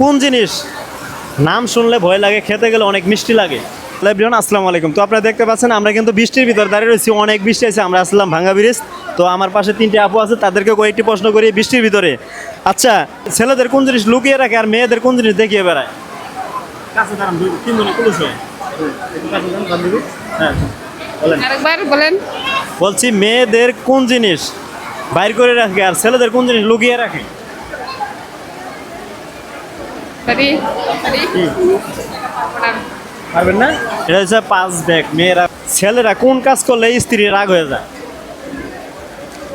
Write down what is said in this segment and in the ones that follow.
কোন জিনিস নাম শুনলে ভয় লাগে খেতে গেলে অনেক মিষ্টি লাগে? আসসালামু আলাইকুম। তো আপনারা দেখতে পাচ্ছেন আমরা কিন্তু বৃষ্টির ভিতরে দাঁড়িয়ে রয়েছি অনেক বৃষ্টি আছে আমরা আসলাম ভাঙ্গা ব্রিজ তো আমার পাশে তিনটে আপু আছে তাদেরকে কয়েকটি প্রশ্ন করি বৃষ্টির ভিতরে। আচ্ছা ছেলেদের কোন জিনিস লুকিয়ে রাখে আর মেয়েদের কোন জিনিস দেখিয়ে বেড়ায়? কাছে দাঁড়ান তিনজনে কুলুস হয়ে। হ্যাঁ আরেকবার বলেন। বলছি মেয়েদের কোন জিনিস বাইর করে রাখে আর ছেলেদের কোন জিনিস লুকিয়ে রাখে পারি পারি কি? আপনার পারবেন না? এটা হচ্ছে পাঁচ ব্যাগ মেয়েরা ছেলেরা কোন কাজ করলে স্ত্রী রাগ হয়ে যায়?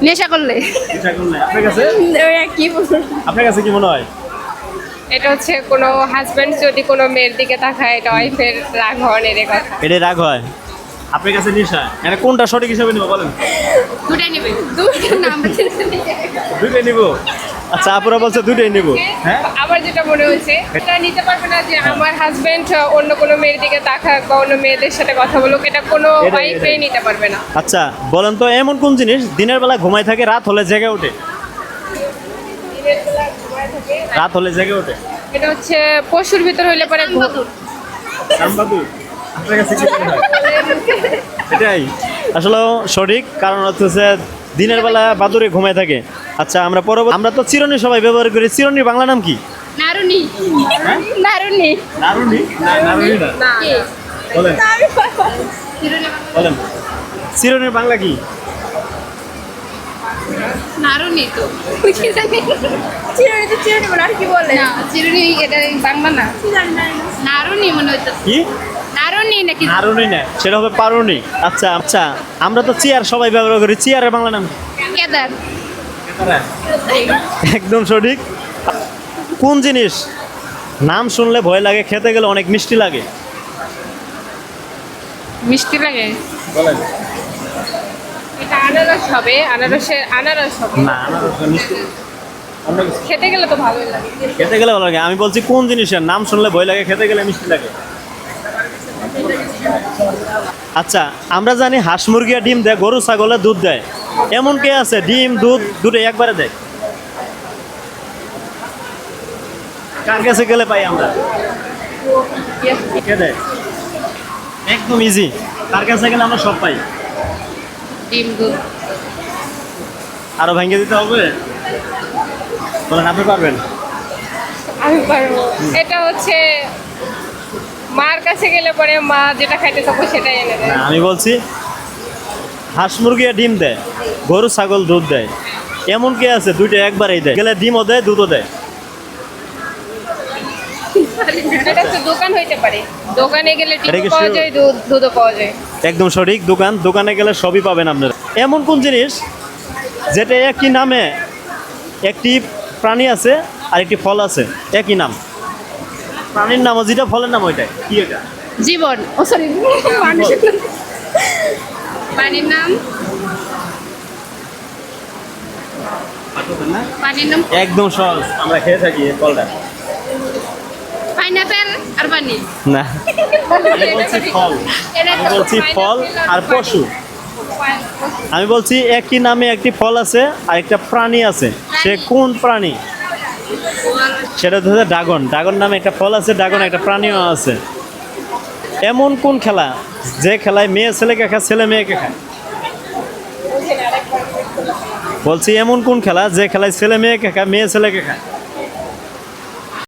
নেশা করলে। আপনার কাছে? কি আপনার কাছে কি মনে হয়? এটা হচ্ছে কোনো হাজবেন্ড যদি কোনো মেয়ের দিকে তাকায় এটা ওয়াইফের রাগ হওয়ার কথা। এটা রাগ হয়। আপনার কাছে নিশা? এটা কোনটা সঠিক হিসাবে নিব বলেন? দুটাই নেবে। দুটো নাম দুইটাই নিব? আচ্ছা আপুরা বলছে দুইটাই নিব। হ্যাঁ? আমার যেটা মনে হচ্ছে এটা নিতে পারবে না যে আমার হাজবেন্ড অন্য কোনো মেয়ের দিকে তাকাক বা অন্য মেয়েদের সাথে কথা বলুক এটা কোনো ওয়াইফেই নিতে পারবে না। আচ্ছা বলেন তো এমন কোন জিনিস দিনের বেলা ঘুমায় থাকে রাত হলে জেগে ওঠে? দিনের বেলা ঘুমায় থাকে। রাত হলে জেগে ওঠে? এটা হচ্ছে পশুর ভিতর হইলে পরে ঘুম- আপনার কাছে কি মনে হয়? এটাই। আসলে সঠিক কারণ হচ্ছে দিনের বেলা বাদুরে ঘুমায় থাকে। আচ্ছা আমরা পরবর্তী আমরা তো চিরনি সবাই ব্যবহার করি। চিরনির বাংলা নাম কি? নারুনি হ্যাঁ? নারুনি নারুনি না নারুনি না। বলেন। বলেন। চিরনির বাংলা কি? নারুনি তো। কি জানি চিরুনি তো চিরুনি বলে আর কি বলে? না চিরুনি এটা বাংলা না। নারুনি মনে হচ্ছে কি? নারুনি নাকি? নারুনি না সেটা হবে পারুনি আচ্ছা আচ্ছা আমরা তো চেয়ার সবাই ব্যবহার করি। চেয়ারের বাংলা নাম কেদার। একদম সঠিক। কোন জিনিস নাম শুনলে ভয় লাগে খেতে গেলে অনেক মিষ্টি লাগে? মিষ্টি লাগে? এটা আনারস হবে আনারসের আনারস হবে। না আনারস মিষ্টি। খেতে গেলে তো ভালোই লাগে। খেতে গেলে ভালো লাগে। আমি বলছি কোন জিনিসের নাম শুনলে ভয় লাগে খেতে গেলে মিষ্টি লাগে? আচ্ছা আমরা জানি হাঁস মুরগি ডিম দেয় গরু ছাগলে দুধ দেয়। এমন কে আছে? ডিম দুধ দুটো একবারে দেয়। কার কাছে গেলে পাই আমরা? কে দেয়? একদম ইজি তার কাছে গেলে আমরা সব পাই। ডিম দুধ। আরও ভেঙে দিতে হবে? বলেন আপনি পারবেন? আমি পারব। এটা হচ্ছে মার কাছে গেলে পরে মা যেটা খাইতে সেটাই এনে দেয়। না আমি বলছি হাঁস মুরগি ডিম দেয় গরু ছাগল দুধ দেয়। এমন কে আছে দুইটা একবারেই দেয়। গেলে ডিমও দেয় দুধও দেয়। এটা তো দোকান হইতে পারে। দোকানে গেলে ডিম পাওয়া যায় দুধ দুধও পাওয়া যায়। একদম সঠিক দোকান দোকানে গেলে সবই পাবেন আপনারা। এমন কোন জিনিস যেটা একই নামে একটি প্রাণী আছে আর একটি ফল আছে একই নাম? প্রাণীর নাম যেটা ফলের নাম ওইটাই। কি এটা? জীবন। ও সরি মানুষের নাম। পানির নাম? পানির নাম? একদম সহজ। আমরা খেয়ে থাকি ফলটা। পাইনাপেল আর পানি। না। ফল। আমি বলছি ফল আর পশু। আমি বলছি একই নামে একটি ফল আছে আর একটা প্রাণী আছে। সে কোন প্রাণী? সেটা হচ্ছে ড্রাগন। ড্রাগন নামে একটা ফল আছে, ড্রাগন একটা প্রাণীও আছে। এমন কোন খেলা যে খেলায় মেয়ে ছেলেকে খায়, ছেলে মেয়েকে খায়? বলছি এমন কোন খেলা যে খেলায় ছেলে মেয়েকে খায়, মেয়ে ছেলেকে খায়?